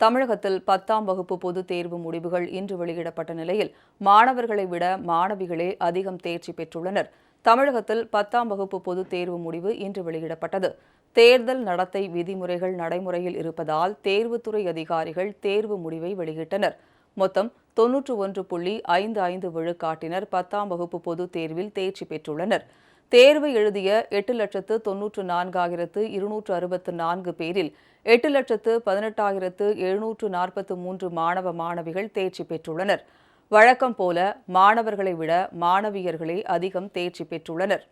தமிழகத்தில் பத்தாம் வகுப்பு பொதுத் தேர்வு முடிவுகள் இன்று வெளியிடப்பட்ட நிலையில் மாணவர்களை விட மாணவிகளே அதிகம் தேர்ச்சி பெற்றுள்ளனர். தமிழகத்தில் பத்தாம் வகுப்பு பொதுத் தேர்வு முடிவு இன்று வெளியிடப்பட்டது. தேர்தல் நடத்தை விதிமுறைகள் நடைமுறையில் இருப்பதால் தேர்வுத்துறை அதிகாரிகள் தேர்வு முடிவை வெளியிட்டனர். மொத்தம் தொன்னூற்று ஒன்று புள்ளி ஐந்து ஐந்து விழுக்காட்டினர் பத்தாம் வகுப்பு பொதுத் தேர்வில் தேர்ச்சி பெற்றுள்ளனர். தேர்வு எழுதிய எட்டு லட்சத்து தொன்னூற்று நான்காயிரத்து இருநூற்று அறுபத்து நான்கு பேரில் எட்டு லட்சத்து பதினெட்டாயிரத்து எழுநூற்று நாற்பத்து மூன்று மாணவ மாணவிகள் தேர்ச்சி பெற்றுள்ளனர். வழக்கம் போல மாணவர்களை விட மாணவியர்களே அதிகம் தேர்ச்சி பெற்றுள்ளனர்.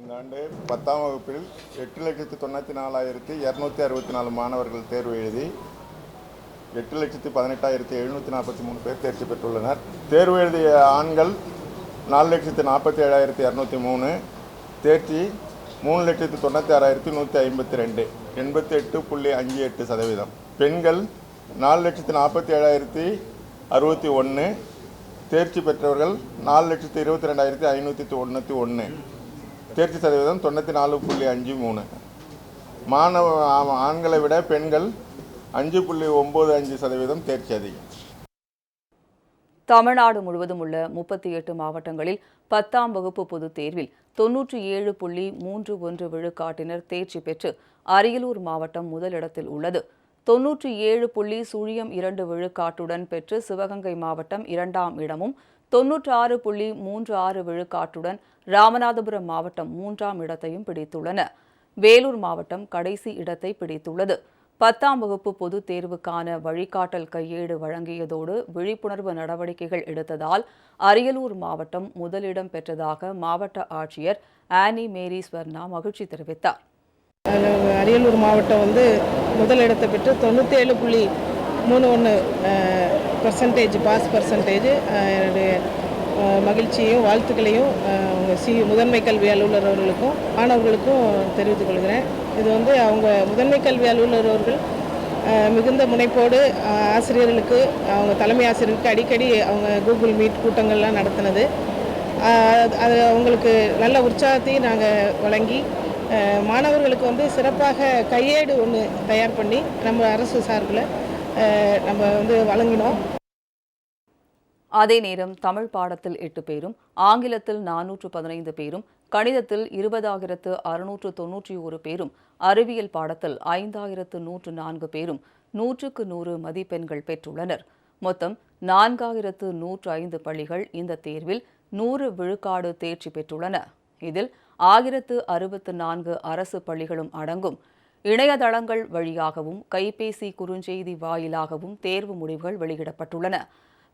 இந்த ஆண்டு பத்தாம் வகுப்பில் எட்டு லட்சத்து தொண்ணூற்றி நாலாயிரத்தி இரநூத்தி அறுபத்தி நாலு மாணவர்கள் தேர்வு எழுதி எட்டு லட்சத்து பதினெட்டாயிரத்தி எழுநூற்றி நாற்பத்தி மூணு பேர் தேர்ச்சி பெற்றுள்ளனர். தேர்வு எழுதிய ஆண்கள் நாலு லட்சத்து நாற்பத்தி ஏழாயிரத்தி இரநூத்தி மூணு தேர்ச்சி மூணு லட்சத்து தொண்ணூற்றி ஆறாயிரத்தி நூற்றி ஐம்பத்தி ரெண்டு எண்பத்தி எட்டு புள்ளி அஞ்சு எட்டு சதவீதம். பெண்கள் நாலு லட்சத்து நாற்பத்தி ஏழாயிரத்தி அறுபத்தி ஒன்று தேர்ச்சி பெற்றவர்கள் நாலு லட்சத்து இருபத்தி ரெண்டாயிரத்தி ஐநூற்றி தொண்ணூற்றி ஒன்று தேர்ச்சி சதவீதம் தொண்ணூற்றி நாலு புள்ளி அஞ்சு மூணு. மாணவ ஆ- ஆண்களை விட பெண்கள் அஞ்சு புள்ளி ஒம்பது அஞ்சு சதவீதம் தேர்ச்சி அதிகம். தமிழ்நாடு முழுவதும் உள்ள முப்பத்தி எட்டு மாவட்டங்களில் பத்தாம் வகுப்பு பொதுத் தேர்வில் தொன்னூற்றி ஏழு புள்ளி மூன்று ஒன்று விழுக்காட்டினர் தேர்ச்சி பெற்று அரியலூர் மாவட்டம் முதலிடத்தில் உள்ளது. தொன்னூற்றி ஏழு புள்ளி சுழியம் இரண்டு விழுக்காட்டுடன் பெற்று சிவகங்கை மாவட்டம் இரண்டாம் இடமும் தொன்னூற்று ஆறு புள்ளி மூன்று ஆறு விழுக்காட்டுடன் ராமநாதபுரம் மாவட்டம் மூன்றாம் இடத்தையும் பிடித்துள்ளன. வேலூர் மாவட்டம் கடைசி இடத்தை பிடித்துள்ளது. பத்தாம் வகுப்பு பொதுத் தேர்வுக்கான வழிகாட்டல் கையேடு வழங்கியதோடு விழிப்புணர்வு நடவடிக்கைகள் எடுத்ததால் அரியலூர் மாவட்டம் முதலிடம் பெற்றதாக மாவட்ட ஆட்சியர் ஆனி மேரி ஸ்வர்ணா மகிழ்ச்சி தெரிவித்தார். அரியலூர் மாவட்டம் வந்து முதல் இடத்தை பெற்று தொண்ணூற்றேழு புள்ளி மூணு ஒன்று பர்சன்டேஜ் பாஸ் பர்சன்டேஜ் என்னுடைய மகிழ்ச்சியையும் வாழ்த்துக்களையும் அவங்க சி முதன்மை கல்வி அலுவலர் அவர்களுக்கும் மாணவர்களுக்கும் தெரிவித்துக் கொள்கிறேன். இது வந்து அவங்க முதன்மை கல்வி அலுவலர் அவர்கள் மிகுந்த முனைப்போடு ஆசிரியர்களுக்கு அவங்க தலைமை ஆசிரியருக்கு அடிக்கடி அவங்க கூகுள் மீட் கூட்டங்கள்லாம் நடத்தினது. அது அவங்களுக்கு நல்ல உற்சாகத்தையும் நாங்கள் வழங்கி மாணவர்களுக்கு வந்து சிறப்பாக கையேடு ஒன்று தயார் பண்ணி நம்ம அரசு சார்பில் நம்ம வந்து வழங்கினோம். அதே நேரம் தமிழ் பாடத்தில் எட்டு பேரும் ஆங்கிலத்தில் நானூற்று பதினைந்து பேரும் கணிதத்தில் இருபதாயிரத்து அறுநூற்று தொன்னூற்றி ஒரு பேரும் அறிவியல் பாடத்தில் ஐந்தாயிரத்து நூற்று நான்கு பேரும் நூற்றுக்கு நூறு மதிப்பெண்கள் பெற்றுள்ளனர். மொத்தம் நான்காயிரத்து நூற்று ஐந்து பள்ளிகள் இந்த தேர்வில் நூறு விழுக்காடு தேர்ச்சி பெற்றுள்ளன. இதில் ஆயிரத்து அறுபத்து நான்கு அரசு பள்ளிகளும் அடங்கும். இணையதளங்கள் வழியாகவும் கைபேசி குறுஞ்செய்தி வாயிலாகவும் தேர்வு முடிவுகள் வெளியிடப்பட்டுள்ளன.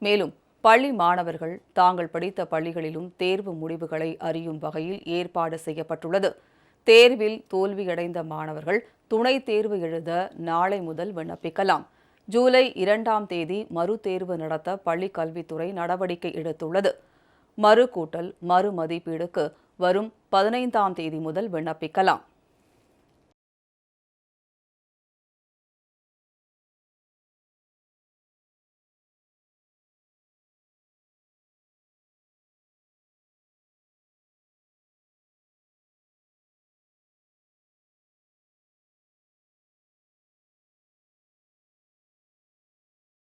மேலும் பள்ளி மாணவர்கள் தாங்கள் படித்த பள்ளிகளிலும் தேர்வு முடிவுகளை அறியும் வகையில் ஏற்பாடு செய்யப்பட்டுள்ளது. தேர்வில் தோல்வியடைந்த மாணவர்கள் துணை தேர்வு எழுத நாளை முதல் விண்ணப்பிக்கலாம். ஜூலை இரண்டாம் தேதி மறுதேர்வு நடத்த பள்ளி கல்வித்துறை நடவடிக்கை எடுத்துள்ளது. மறு கூட்டல் மறு மதிப்பீடுக்கு வரும் பதினைந்தாம் தேதி முதல் விண்ணப்பிக்கலாம்.